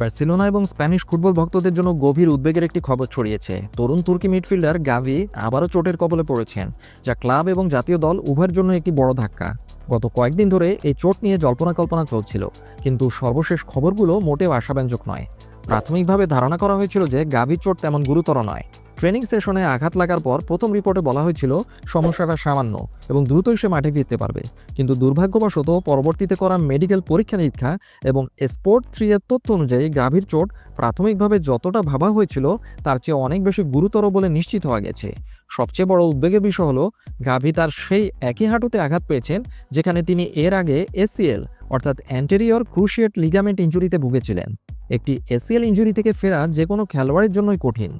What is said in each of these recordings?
Barcelona এবং Spanish football ভক্তদের জন্য গভীর উদ্বেগের একটি খবর ছড়িয়েছে। তরুণ তুর্কি মিডফিল্ডার গাভি আবারও চোটের কবলে পড়েছেন, যা ক্লাব এবং জাতীয় দল উভয়ের জন্য একটি বড় ধাক্কা। গত কয়েকদিন ধরে এই চোট নিয়ে জল্পনা কল্পনা চলছিল, কিন্তু সর্বশেষ খবরগুলো মোটেও আশাব্যঞ্জক নয়। প্রাথমিকভাবে ধারণা করা হয়েছিল যে গাভির চোট তেমন গুরুতর নয়। ট্রেনিং সেশনে আঘাত লাগার পর প্রথম রিপোর্টে বলা হয়েছিল, সমস্যাটা সামান্য এবং দ্রুতই সে মাঠে ফিরতে পারবে। কিন্তু দুর্ভাগ্যবশত পরবর্তীতে করা মেডিকেল পরীক্ষা নিরীক্ষা এবং স্পোর্ট থ্রি এর তথ্য অনুযায়ী গাভীর চোট প্রাথমিকভাবে যতটা ভাবা হয়েছিল, তার চেয়ে অনেক বেশি গুরুতর বলে নিশ্চিত হওয়া গেছে। সবচেয়ে বড় উদ্বেগের বিষয় হলো, গাভী তার সেই একই হাঁটুতে আঘাত পেয়েছেন যেখানে তিনি এর আগে এসিএল অর্থাৎ অ্যান্টেরিয়র ক্রুশিয়েট লিগামেন্ট ইঞ্জুরিতে ভুগেছিলেন। একটি এসিএল ইঞ্জুরি থেকে ফেরা যে কোনো খেলোয়াড়ের জন্যই কঠিন।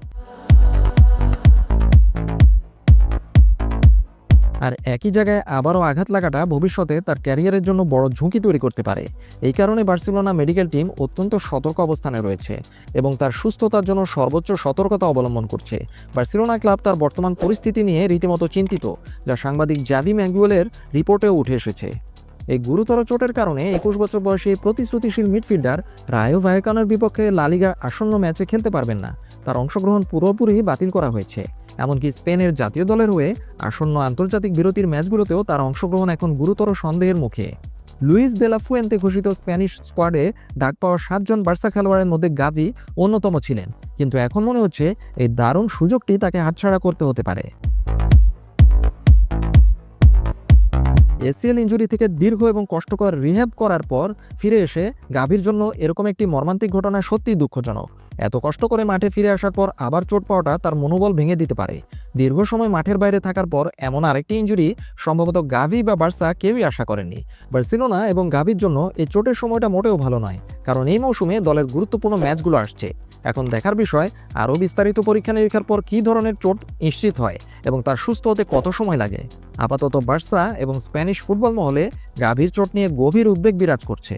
আর একই জায়গায় আবারও আঘাত লাগাটা ভবিষ্যতে তার ক্যারিয়ারের জন্য বড় ঝুঁকি তৈরি করতে পারে। এই কারণে বার্সেলোনা মেডিকেল টিম অত্যন্ত সতর্ক অবস্থানে রয়েছে এবং তার সুস্থতার জন্য সর্বোচ্চ সতর্কতা অবলম্বন করছে। বার্সেলোনা ক্লাব তার বর্তমান পরিস্থিতি নিয়ে রীতিমতো চিন্তিত, যা সাংবাদিক জাদি ম্যাঙ্গুয়েলের রিপোর্টেও উঠে এসেছে। এই গুরুতর চোটের কারণে একুশ বছর বয়সী প্রতিশ্রুতিশীল মিডফিল্ডার রায়ো ভায়কানোর বিপক্ষে লালিগা আসন্ন ম্যাচে খেলতে পারবেন না। তার অংশগ্রহণ পুরোপুরি বাতিল করা হয়েছে। এমনকি স্পেনের জাতীয় দলের হয়ে আসন্ন আন্তর্জাতিক বিরতির ম্যাচগুলোতেও তার অংশগ্রহণ এখন গুরুতর সন্দেহের মুখে। লুইস দেলাফুয়েন্তে ঘোষিত স্প্যানিশ স্কোয়াডে ডাক পাওয়া সাতজন বার্সা খেলোয়াড়ের মধ্যে গাভি অন্যতম ছিলেন, কিন্তু এখন মনে হচ্ছে এই দারুণ সুযোগটি তাকে হাতছাড়া করতে হতে পারে। এসিএল ইঞ্জুরি থেকে দীর্ঘ এবং কষ্টকর রিহ্যাব করার পর ফিরে এসে গাভীর জন্য এরকম একটি মর্মান্তিক ঘটনা সত্যিই দুঃখজনক। এত কষ্ট করে মাঠে ফিরে আসার পর আবার চোট পাওয়াটা তার মনোবল ভেঙে দিতে পারে। দীর্ঘ সময় মাঠের বাইরে থাকার পর এমন আরেকটি ইঞ্জুরি সম্ভবত গাভি বা বার্সা কেউই আশা করেননি। বার্সেলোনা এবং গাভির জন্য এই চোটের সময়টা মোটেও ভালো নয়, কারণ এই মৌসুমে দলের গুরুত্বপূর্ণ ম্যাচগুলো আসছে। এখন দেখার বিষয়, আরও বিস্তারিত পরীক্ষা নিরীক্ষার পর কী ধরনের চোট নিশ্চিত হয় এবং তার সুস্থ হতে কত সময় লাগে? আপাতত বার্সা এবং স্প্যানিশ ফুটবল মহলে গাভীর চোট নিয়ে গভীর উদ্বেগ বিরাজ করছে।